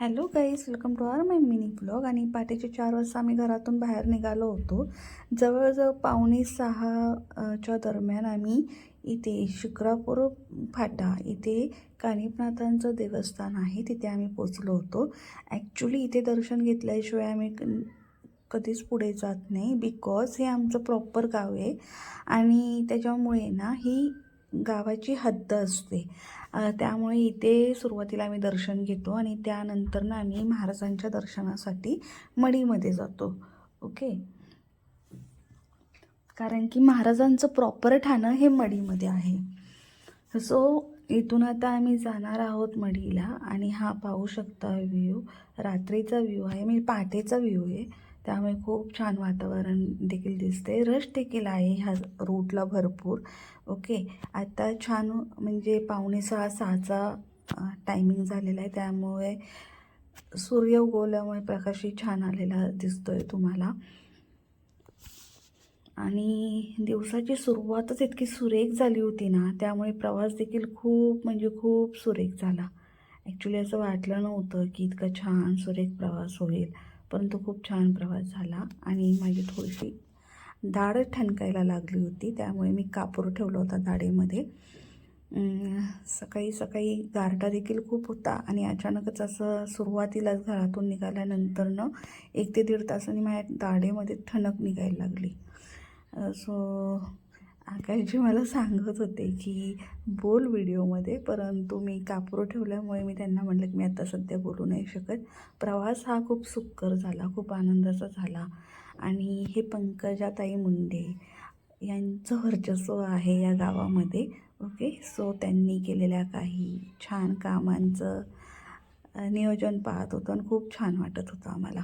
Hello guys welcome to our my mini blog. आणि पाटेचे चार वाजता आम्ही घरातून बाहेर निघालो होतो. जवळजवळ पावणे सहा च्या दरम्यान आम्ही इथे शुक्रापूर फाटा इथे कानिपनाथांचं देवस्थान आहे तिथे आम्ही पोचलो होतो. ॲक्च्युली इथे दर्शन घेतल्याशिवाय आम्ही क- कधीच पुढे जात नाही बिकॉज हे आमचं प्रॉपर गाव आहे. आणि त्याच्यामुळे ना ही गावाची हद्द असते. त्यामुळे इथे सुरुवातीला आम्ही दर्शन घेतो आणि त्यानंतर ना आम्ही महाराजांच्या दर्शनासाठी मडीमध्ये जातो. ओके? कारण की महाराजांचं प्रॉपर ठाणं हे मडीमध्ये आहे. सो इथून आता आम्ही जाणार आहोत मडीला आणि हा पाहू शकता व्ह्यू रात्रीचा व्ह्यू आहे म्हणजे पहाटेचा व्ह्यू आहे. त्यामुळे खूप छान वातावरण देखील दिसते रश देखील आहे ह्या रूटला भरपूर. ओके आता छान म्हणजे पावणे सहा सहाचा टायमिंग झालेला आहे. त्यामुळे सूर्य उगवल्यामुळे प्रकाशही छान आलेला दिसतो आहे तुम्हाला. आणि दिवसाची सुरुवातच इतकी सुरेख झाली होती ना त्यामुळे प्रवास देखील खूप म्हणजे खूप सुरेख झाला. ॲक्च्युली असं वाटलं नव्हतं की इतका छान सुरेख प्रवास होईल. परंतु खूप छान प्रवास झाला आणि माझी थोडीशी दाढ ठणकायला लागली होती. त्यामुळे मी कापूर ठेवला होता दाढेमध्ये. सकाळी सकाळी गारठा देखील खूप होता आणि अचानकच असं सुरुवातीलाच घरातून निघाल्यानंतरनं एक ते दीड तासांनी माझ्या दाढेमध्ये ठणक निघायला लागली. सो आकाशजी मला सांगत होते की बोल व्हिडिओमध्ये परंतु मी कापूर ठेवल्यामुळे मी त्यांना म्हटलं की मी आता सध्या बोलू नाही शकत. प्रवास हा खूप सुखकर झाला खूप आनंदाचा झाला. आणि हे पंकजाताई मुंडे यांचं वर्चस्व आहे या गावामध्ये ओके? सो त्यांनी केलेल्या काही छान कामांचं नियोजन पाहत होतं आणि खूप छान वाटत होतं आम्हाला.